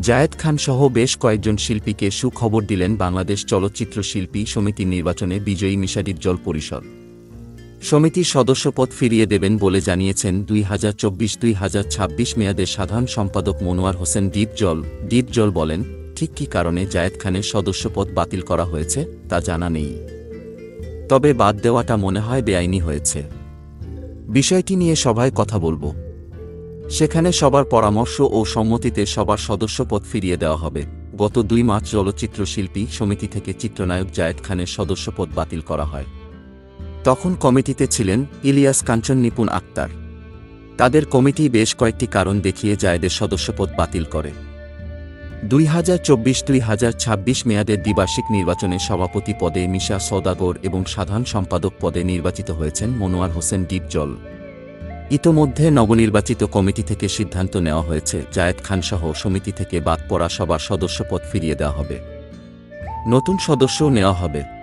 জায়েদ খান সহ বেশ কয়েকজন শিল্পীকে সুখবর দিলেন বাংলাদেশ চলচ্চিত্র শিল্পী সমিতির নির্বাচনে বিজয়ী মিশাডিপজল পরিষদ। সমিতির সদস্যপদ ফিরিয়ে দেবেন বলে জানিয়েছেন দুই হাজার চব্বিশ দুই হাজার ছাব্বিশ মেয়াদের সাধারণ সম্পাদক মনোয়ার হোসেন দ্বীপজল দ্বীপজল বলেন, ঠিক কী কারণে জায়েদ খানের সদস্যপদ বাতিল করা হয়েছে, তা জানা নেই। তবে বাদ দেওয়াটা মনে হয় বেআইনি হয়েছে। বিষয়টি নিয়ে সভায় কথা বলব। সেখানে সবার পরামর্শ ও সম্মতিতে সবার সদস্যপদ ফিরিয়ে দেওয়া হবে। গত দুই মার্চ চলচ্চিত্র শিল্পী সমিতি থেকে চিত্রনায়ক জায়েদ খানের সদস্যপদ বাতিল করা হয়। তখন কমিটিতে ছিলেন ইলিয়াস কাঞ্চন, নিপুণ আক্তার। তাদের কমিটি বেশ কয়েকটি কারণ দেখিয়ে জায়েদের সদস্যপদ বাতিল করে। দুই হাজার চব্বিশ দুই হাজার ছাব্বিশ মেয়াদের দ্বিবার্ষিক নির্বাচনে সভাপতি পদে মিশা সওদাগর এবং সাধারণ সম্পাদক পদে নির্বাচিত হয়েছেন মনোয়ার হোসেন, ডিপজল। ইতোমধ্যে নবনির্বাচিত কমিটি থেকে সিদ্ধান্ত নেওয়া হয়েছে, জায়েদ খানসহ সমিতি থেকে বাদ পড়া সবার সদস্যপদ ফিরিয়ে দেওয়া হবে। নতুন সদস্যও নেওয়া হবে।